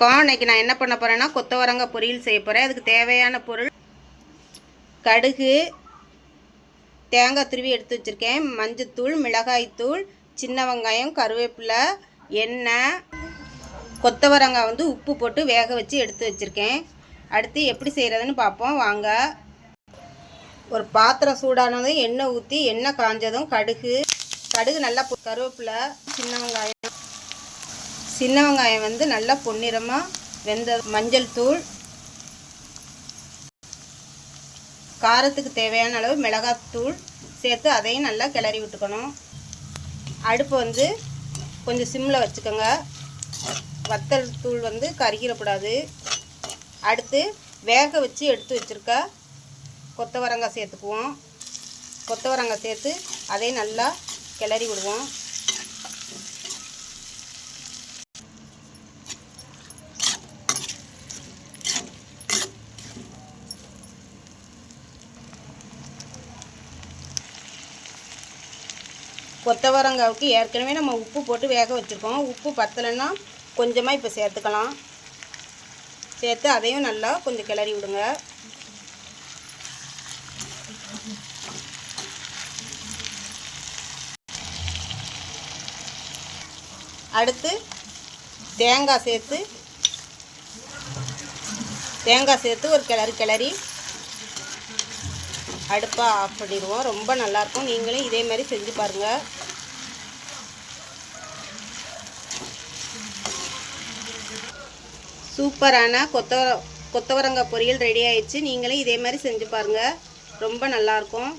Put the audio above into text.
வணக்கம். இன்னைக்கு நான் என்ன பண்ண போகிறேன்னா கொத்தவரங்காய் பொரியல் செய்ய போகிறேன் அதுக்கு தேவையான பொருள் கடுகு தேங்காய் துருவி எடுத்து வச்சுருக்கேன். மஞ்சத்தூள் மிளகாய்த்தூள் சின்ன வெங்காயம் கருவேப்பிலை எண்ணெய் கொத்தவரங்காய் வந்து உப்பு போட்டு வேக வச்சு எடுத்து வச்சுருக்கேன். அடுத்து எப்படி செய்கிறதுன்னு பார்ப்போம். வாங்க. ஒரு பாத்திரம் சூடானதும் எண்ணெய் ஊற்றி எண்ணெய் காஞ்சதும் கடுகு கடுகு நல்லா கருவேப்பிலை சின்ன வெங்காயம் சின்ன வெங்காயம் வந்து நல்லா பொன்னிறமாக வெந்த மஞ்சள் தூள். காரத்துக்கு தேவையான அளவு மிளகாத்தூள் சேர்த்து அதையும் நல்லா கிளறி விட்டுக்கணும். அடுப்பு வந்து கொஞ்சம் சிம்மில் வச்சுக்கோங்க. வத்தல் தூள் வந்து கருகிடக்கூடாது. அடுத்து வேக வச்சு எடுத்து வச்சுருக்க கொத்தவரங்காய் சேர்த்துக்குவோம். கொத்தவரங்காய் சேர்த்து அதையும் நல்லா கிளறி விடுவோம். கொத்தவரங்காவுக்கு ஏற்கனவே நம்ம உப்பு போட்டு வேக வச்சுருக்கோம். உப்பு பத்தலைன்னா கொஞ்சமாக இப்போ சேர்த்துக்கலாம். சேர்த்து அதையும் நல்லா கொஞ்சம் கிளறி விடுங்க. அடுத்து தேங்காய் சேர்த்து தேங்காய் சேர்த்து ஒரு கிளறி கிளறி அடுப்பை ஆஃப் பண்ணிடுவோம். ரொம்ப நல்லாயிருக்கும். நீங்களும் இதே மாதிரி செஞ்சு பாருங்கள் சூப்பரான கொத்தவர கொத்தவரங்காய் பொரியல் ரெடி ஆயிடுச்சு. நீங்களும் இதே மாதிரி செஞ்சு பாருங்கள் ரொம்ப நல்லாயிருக்கும்.